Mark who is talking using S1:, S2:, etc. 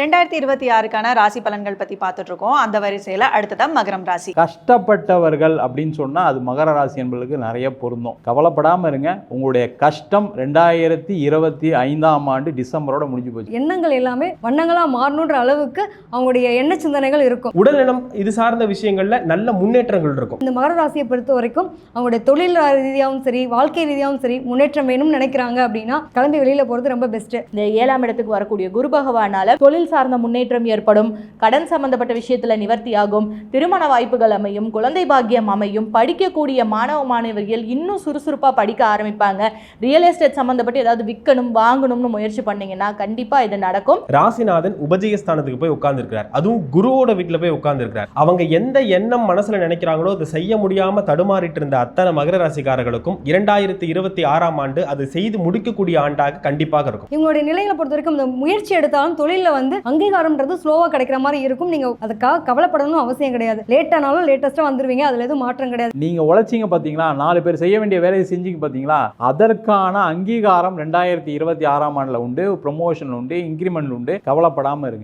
S1: ரெண்டாயிரத்தி இருபத்தி ஆறுக்கான ராசி பலன்கள் பத்தி பார்த்துட்டு இருக்கோம் அந்த வரிசையில அடுத்ததா மகரம் ராசி.
S2: கஷ்டப்பட்டவர்கள் அப்படின்னு சொன்னா அது மகர ராசி என்பதுக்கு நிறைய பொருந்தும். கவலைப்படாம இருங்க. உங்களுடைய கஷ்டம் ரெண்டாயிரத்தி இருபத்தி ஐந்தாம் ஆண்டு டிசம்பரோட முடிஞ்சு போச்சு.
S3: எண்ணங்கள் எல்லாமே வண்ணங்களா மாறணுன்ற அளவுக்கு அவங்களுடைய எண்ண சிந்தனைகள் இருக்கும்.
S4: உடல்நலம் இது சார்ந்த விஷயங்கள்ல நல்ல முன்னேற்றங்கள் இருக்கும்.
S3: இந்த மகர ராசியை பொறுத்த வரைக்கும் அவங்களுடைய தொழில் ரீதியாகவும் சரி வாழ்க்கை ரீதியாகவும் சரி முன்னேற்றம் வேணும்னு நினைக்கிறாங்க அப்படின்னா கிளம்பி வெளியில போறது ரொம்ப பெஸ்ட்
S5: இந்த ஏழாம் இடத்துக்கு வரக்கூடிய குரு பகவானால தொழில் சார்ந்த முன்னேற்றம் ஏற்படும். கடன் சம்பந்தப்பட்ட விஷயத்துல நிவர்த்தி ஆகும் திருமண வாய்ப்புகள் அமையும். குழந்தை பாக்கியம் அமையும். படிக்கக்கூடிய மாணவ மாணவிகள் இன்னும் சுறுசுறுப்பா படிக்க ஆரம்பிப்பாங்க. ரியல் எஸ்டேட் சம்பந்தப்பட்டு ஏதாவது விற்கணும் வாங்கணும்னு முயற்சி பண்ணீங்கன்னா கண்டிப்பா இது நடக்கும்.
S4: ராசிநாதன் உபஜயஸ்தானத்துக்கு போய் உட்கார்ந்துருக்கிறார். அதுவும் குருவோட வீட்டுல போய் உட்கார்ந்துருக்கிறார். அவங்க எந்த எண்ணம் மனசுல நினைக்கிறாங்களோ அதை செய்ய முடியாம தடுமாறிட்டு இருந்த அத்தனை மகர ராசிக்காரர்களுக்கும் இரண்டாயிரத்தி இருபத்தி ஆறாம் ஆண்டு அது செய்து முடிக்கக்கூடிய ஆண்டாக கண்டிப்பாக இருக்கும்.
S3: இவங்களுடைய நிலைகளை பொறுத்த வரைக்கும் இந்த முயற்சி எடுத்தாலும் தொழிலில் வந்து அங்கீகாரம்ன்றது ஸ்லோவாக கிடைக்கிற மாதிரி இருக்கும். நீங்கள் அதுக்காக கவலைப்படணும் அவசியம் கிடையாது. லேட் ஆனாலும் லேட்டஸ்ட்டாக வந்துருவீங்க. அதில் எதுவும் மாற்றம் கிடையாது.
S2: நீங்க உழைச்சிங்க பாத்தீங்களா? நாலு பேர் செய்ய வேண்டிய வேலையை செஞ்சீங்க பாத்தீங்களா? அதற்கான அங்கீகாரம் ரெண்டாயிரத்தி இருபத்தி ஆறாம் ஆண்டுல உண்டு. ப்ரொமோஷன் உண்டு இன்க்ரிமெண்ட் உண்டு. கவலைப்படாம இருங்க.